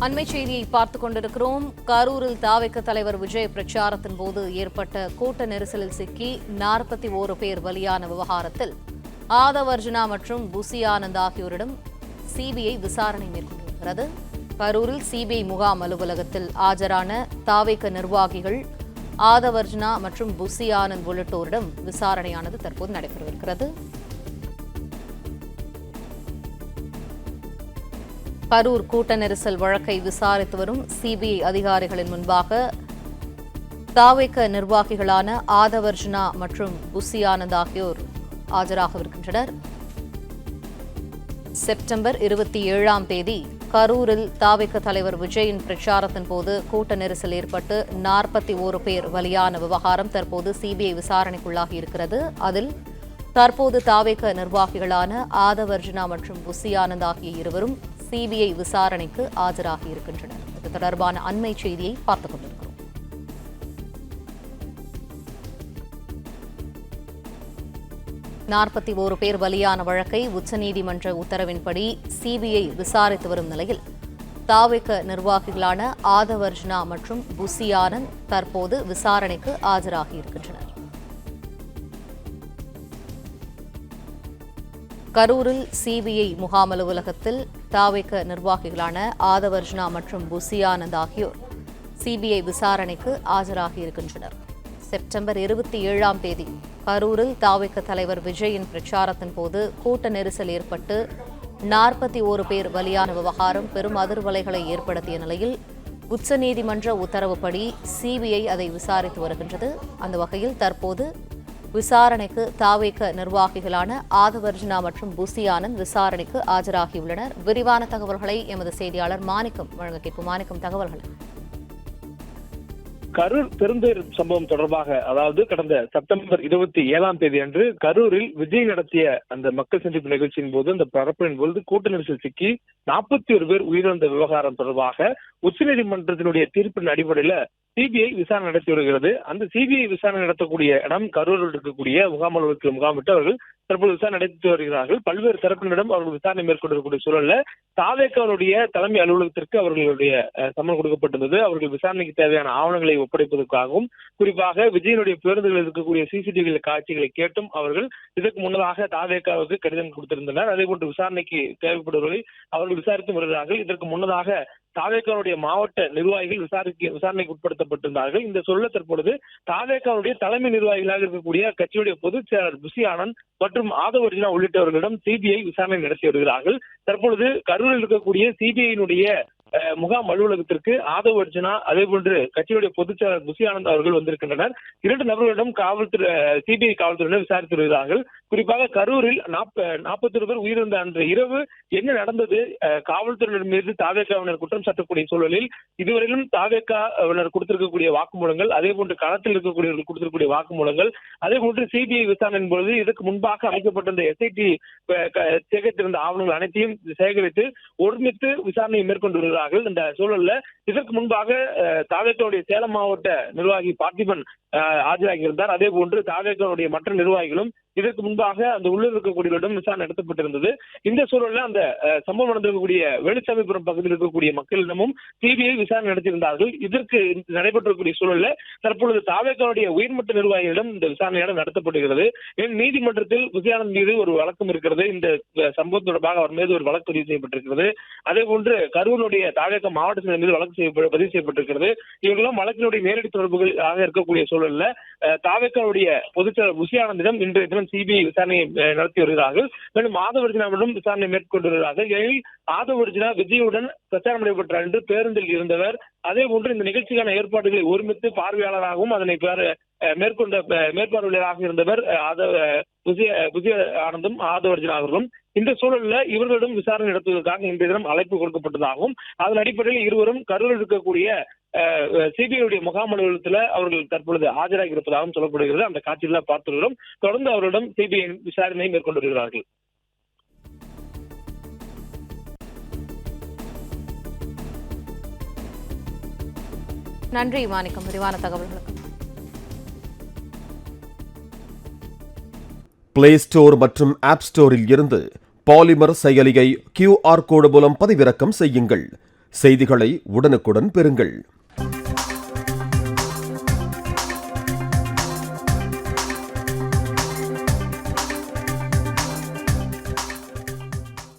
அண்மை செய்தியை பார்த்துக் கொண்டிருக்கிறோம். கரூரில் தாவைக்க தலைவர் விஜய் பிரச்சாரத்தின் போது ஏற்பட்ட கூட்ட நெரிசலில் சிக்கி நாற்பத்தி ஓரு பேர் பலியான விவகாரத்தில் ஆதவர்ஜுனா மற்றும் புசி ஆனந்த் ஆகியோரிடம் சிபிஐ விசாரணை மேற்கொண்டிருக்கிறது. கரூரில் சிபிஐ முகாம் அலுவலகத்தில் ஆஜரான தாவைக்க நிர்வாகிகள் ஆதவர்ஜுனா மற்றும் புசி ஆனந்த் உள்ளிட்டோரிடம் விசாரணையானது தற்போது நடைபெறவிருக்கிறது. கரூர் கூட்ட நெரிசல் வழக்கை விசாரித்து வரும் சிபிஐ அதிகாரிகளின் முன்பாக தாவைக்க நிர்வாகிகளான ஆதவர்ஜுனா மற்றும் புசி ஆகியோர் ஆஜராகவிருக்கின்றனர். செப்டம்பர் இருபத்தி ஏழாம் தேதி கரூரில் தாவைக்க தலைவர் விஜயின் பிரச்சாரத்தின் போது கூட்ட நெரிசல் ஏற்பட்டு நாற்பத்தி ஓரு பேர் பலியான விவகாரம் தற்போது சிபிஐ விசாரணைக்குள்ளாகி இருக்கிறது. அதில் தற்போது தாவேக நிர்வாகிகளான ஆதவர்ஜுனா மற்றும் புசி ஆகிய இருவரும் சிபிஐ விசாரணைக்கு ஆஜராகி இருக்கின்றனர். இது தொடர்பான அண்மை செய்தியை பார்த்துக் கொண்டிருக்கிறோம். நாற்பத்தி ஓரு பேர் பலியான வழக்கை உச்சநீதிமன்ற உத்தரவின்படி சிபிஐ விசாரித்து வரும் நிலையில் தாவிக நிர்வாகிகளான ஆதவர்ஜுனா மற்றும் புசி ஆனந்த் தற்போது விசாரணைக்கு ஆஜராகி இருக்கின்றனர். கரூரில் சிபிஐ முகாம் அலுவலகத்தில் தாவேக நிர்வாகிகளான ஆதவர்ஜுனா மற்றும் புசியானந்த் ஆகியோர் சிபிஐ விசாரணைக்கு ஆஜராகி இருக்கின்றனர் செப்டம்பர் இருபத்தி ஏழாம் தேதி கரூரில் தாவேக தலைவர் விஜயின் பிரச்சாரத்தின் போது கூட்ட நெரிசல் ஏற்பட்டு நாற்பத்தி ஓரு பேர் பலியான விவகாரம் பெரும் அதிர்வலைகளை ஏற்படுத்திய நிலையில் உச்சநீதிமன்ற உத்தரவுப்படி சிபிஐ அதை விசாரித்து வருகின்றது. அந்த வகையில் தற்போது விசாரணைக்கு தாவேக நிர்வாகிகளான ஆதவர்ஜுனா மற்றும் புசி ஆனந்த் விசாரணைக்கு ஆஜராகியுள்ளனர். விரிவான தகவல்களை எமது செய்தியாளர் மாணிக்கம் வழங்க கேட்போம். மாணிக்கம் தகவல்கள். கரூர் பெருந்தேர் சம்பவம் தொடர்பாக அதாவது கடந்த செப்டம்பர் இருபத்தி ஏழாம் தேதி அன்று கரூரில் விஜய் நடத்திய அந்த மக்கள் சந்திப்பு நிகழ்ச்சியின் போது அந்த பரப்பின் பொழுது கூட்ட நெரிசல் சிக்கி நாற்பத்தி ஒரு பேர் உயிரிழந்த விவகாரம் தொடர்பாக உச்சநீதிமன்றத்தினுடைய தீர்ப்பின் அடிப்படையில சிபிஐ விசாரணை நடத்தி வருகிறது. அந்த சிபிஐ விசாரணை நடத்தக்கூடிய இடம் கரூரில் இருக்கக்கூடிய முகாம் அலுவலகத்தில் முகாமிட்டு அவர்கள் தற்போது விசாரணை நடத்தி வருகிறார்கள். பல்வேறு தரப்பினரிடம் அவர்கள் விசாரணை மேற்கொண்டிருக்கக்கூடிய சூழல்ல தாவேக்காவுடைய தலைமை அலுவலகத்திற்கு அவர்களுடைய சம்மன் கொடுக்கப்பட்டிருந்தது. அவர்கள் விசாரணைக்கு தேவையான ஆவணங்களை ஒப்படைப்பதற்காகவும் குறிப்பாக விஜயனுடைய பேருந்துகளில் இருக்கக்கூடிய சிசிடிவி காட்சிகளை கேட்டும் அவர்கள் இதற்கு முன்னதாக தாவேக்காவுக்கு கடிதம் கொடுத்திருந்தனர். அதே போன்று விசாரணைக்கு தேவைப்படுவதை அவர்கள் விசாரித்து வருகிறார்கள். இதற்கு முன்னதாக தாவேக்காவுடைய மாவட்ட நிர்வாகிகள் விசாரிக்க விசாரணைக்கு உட்படுத்தப்பட்டிருந்தார்கள். இந்த சொல்ல தற்பொழுது தாவேக்காவுடைய தலைமை நிர்வாகிகளாக இருக்கக்கூடிய கட்சியுடைய பொதுச் செயலாளர் புசி ஆனந்த் மற்றும் ஆதவர்ஜினா உள்ளிட்டவர்களிடம் சிபிஐ விசாரணை நடத்தி வருகிறார்கள். தற்பொழுது கரூரில் இருக்கக்கூடிய சிபிஐனுடைய முகாம் அலுவலகத்திற்கு ஆதவ் அர்ஜுனா அதே போன்று கட்சியுடைய பொதுச் செயலாளர் ஆனந்த் அவர்கள் வந்திருக்கின்றனர். இரண்டு நபர்களிடம் காவல்துறை சிபிஐ காவல்துறையினர் விசாரித்து வருகிறார்கள் குறிப்பாக கரூரில் நாற்பத்தி பேர் உயிரிழந்த அன்று இரவு என்ன நடந்தது? காவல்துறையினர் மீது தாவேக்காவினர் குற்றம் சாட்டக்கூடிய சூழலில் இதுவரையிலும் தாவேக்காவினர் கொடுத்திருக்கக்கூடிய வாக்குமூலங்கள் அதே போன்று களத்தில் இருக்கக்கூடியவர்கள் கொடுத்திருக்கக்கூடிய வாக்குமூலங்கள் அதே போன்று சிபிஐ விசாரணையின் பொழுது இதற்கு முன்பாக அமைக்கப்பட்டிருந்த எஸ்ஐடி சேகரித்திருந்த ஆவணங்கள் அனைத்தையும் சேகரித்து ஒருமித்து விசாரணையை மேற்கொண்டு வருகிறார்கள் இந்த சூழல்ல இதற்கு முன்பாக தாவேக்கனுடைய சேலம் மாவட்ட நிர்வாகி பார்த்திபன் ஆஜராகி இருந்தார். அதே போன்று தாவேக்கனுடைய மற்ற நிர்வாகிகளும் இதற்கு முன்பாக அந்த உள்ளூர் இருக்கக்கூடியவரிடம் விசாரணை நடத்தப்பட்டிருந்தது. இந்த சூழல்ல அந்த சம்பவம் நடந்திருக்கக்கூடிய வெளிச்சாமிபுரம் பகுதியில் இருக்கக்கூடிய மக்களிடமும் சிபிஐ விசாரணை நடத்தியிருந்தார்கள். இதற்கு நடைபெற்றக்கூடிய சூழல்ல தற்பொழுது தாவேக்காவுடைய உயர்மட்ட நிர்வாகிகளிடம் இந்த விசாரணையானது நடத்தப்படுகிறது. நீதிமன்றத்தில் விஜயானந்த் மீது ஒரு வழக்கம் இருக்கிறது. இந்த சம்பவம் தொடர்பாக அவர் மீது ஒரு வழக்கு பதிவு செய்யப்பட்டிருக்கிறது. அதே போன்று கரூருடைய தாவேக்க மாவட்ட செயலர் மீது வழக்கு பதிவு செய்யப்பட்டிருக்கிறது. இவர்களும் வழக்கினுடைய நேரடி தொடர்புகள் ஆக இருக்கக்கூடிய சூழல்ல அஹ், பொதுச்செயலர் புசியானந்திடம் இன்றைய தினம் சிபிஐ விசாரணை நடத்தி வருகிறார்கள். மேலும் ஆதவர்ஜினாவிடம் விசாரணை மேற்கொண்டு வருகிறார்கள் ஏனெனில் ஆதவர்ஜினா விஜயுடன் பிரச்சாரம் நடைபெற்றார் என்று பேருந்தில் இருந்தவர். அதே போன்று இந்த நிகழ்ச்சிக்கான ஏற்பாடுகளை ஒருமித்து பார்வையாளராகவும் அதனை மேற்கொண்ட மேற்பார்வையாளராக இருந்தவர் அஹ், ஆதவ விஜய விஜய ஆனந்தும் ஆதவர்ஜினா அவர்களும். இந்த சூழல்ல இவர்களிடம் விசாரணை நடத்துவதற்காக இன்றைய தினம் அழைப்பு கொடுக்கப்பட்டதாகவும் அதன் அடிப்படையில் இருவரும் கரூரில் இருக்கக்கூடிய சிபிஐடைய முகாம் அலுவலகத்தில் அவர்கள் தற்பொழுது ஆஜராகி இருப்பதாகவும் சொல்லப்படுகிறது. அந்த காட்சிகளை பார்த்துள்ளோம் தொடர்ந்து அவரிடம் சிபிஐ விசாரணை மேற்கொண்டு வருகிறார்கள். நன்றி மாணிக்கம். விரிவான தகவல்களுக்கு. பிளே ஸ்டோர் மற்றும் ஆப் ஸ்டோரில் இருந்து பாலிமர் செயலியை கியூஆர் கோடு மூலம் பதிவிறக்கம் செய்யுங்கள். செய்திகளை உடனுக்குடன் பெறுங்கள்.